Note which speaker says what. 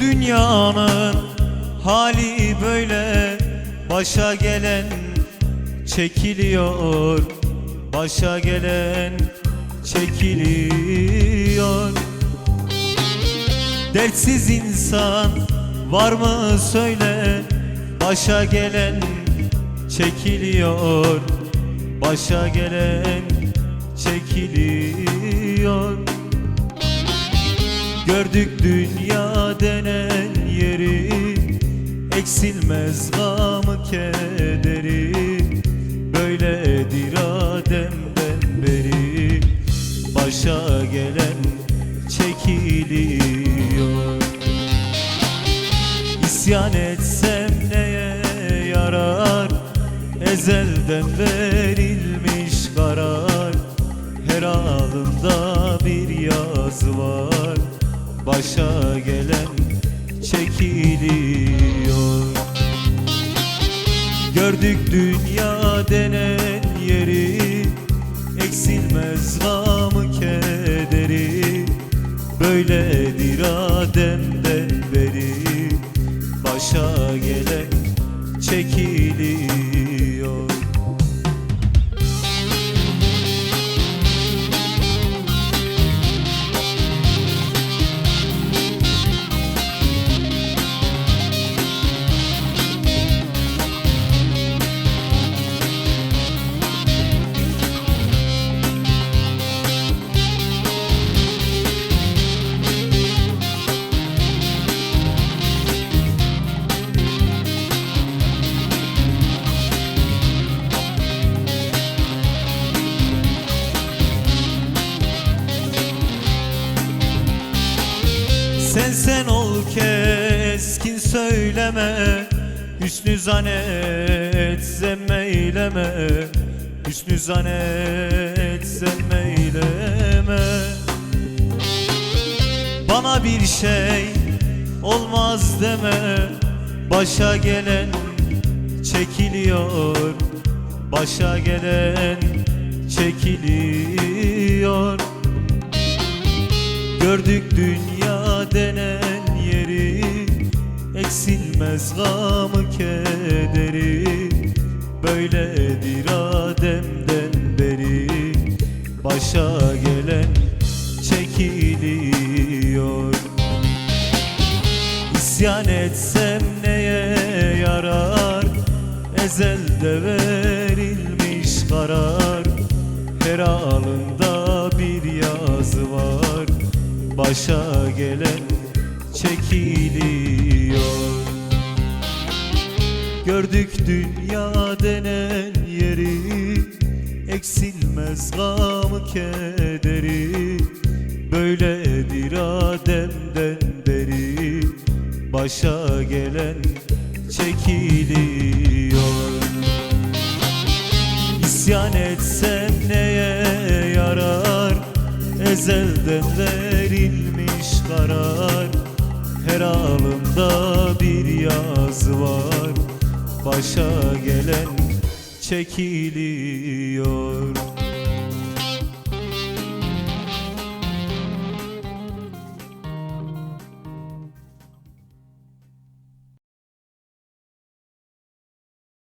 Speaker 1: dünyanın hali böyle. Başa gelen çekiliyor Başa gelen çekiliyor. Dertsiz insan var mı söyle. Başa gelen çekiliyor Başa gelen çekiliyor. Gördük dünya denen yeri Eksilmez gamı kederi. Böyledir Adem'den beri Başa gelen çekiliyor. İsyan etsem neye yarar? Ezelden verilmiş karar. Her alında bir yazı var. Başa gelen çekiliyor Gördük dünya denen yeri Eksilmez gamı kederi. Böyledir Adem'den beri Başa gelen çekiliyor keskin söyleme Hüsnü zanet zemme eyleme Hüsnü zanet zemme eyleme Bana bir şey olmaz deme Başa gelen çekiliyor Başa gelen çekiliyor. Gördük dünya denen Eksilmez gamı kederi. Böyledir Adem'den beri Başa gelen çekiliyor. İsyan etsem neye yarar? Ezelde verilmiş karar. Her alında bir yazı var. Başa gelen Gördük dünya denen yeri Eksilmez gamı kederi. Böyledir Adem'den beri Başa gelen çekiliyor. İsyan etsem neye yarar? Ezelden verilmiş karar. Her alında bir yazı var Başa gelen çekiliyor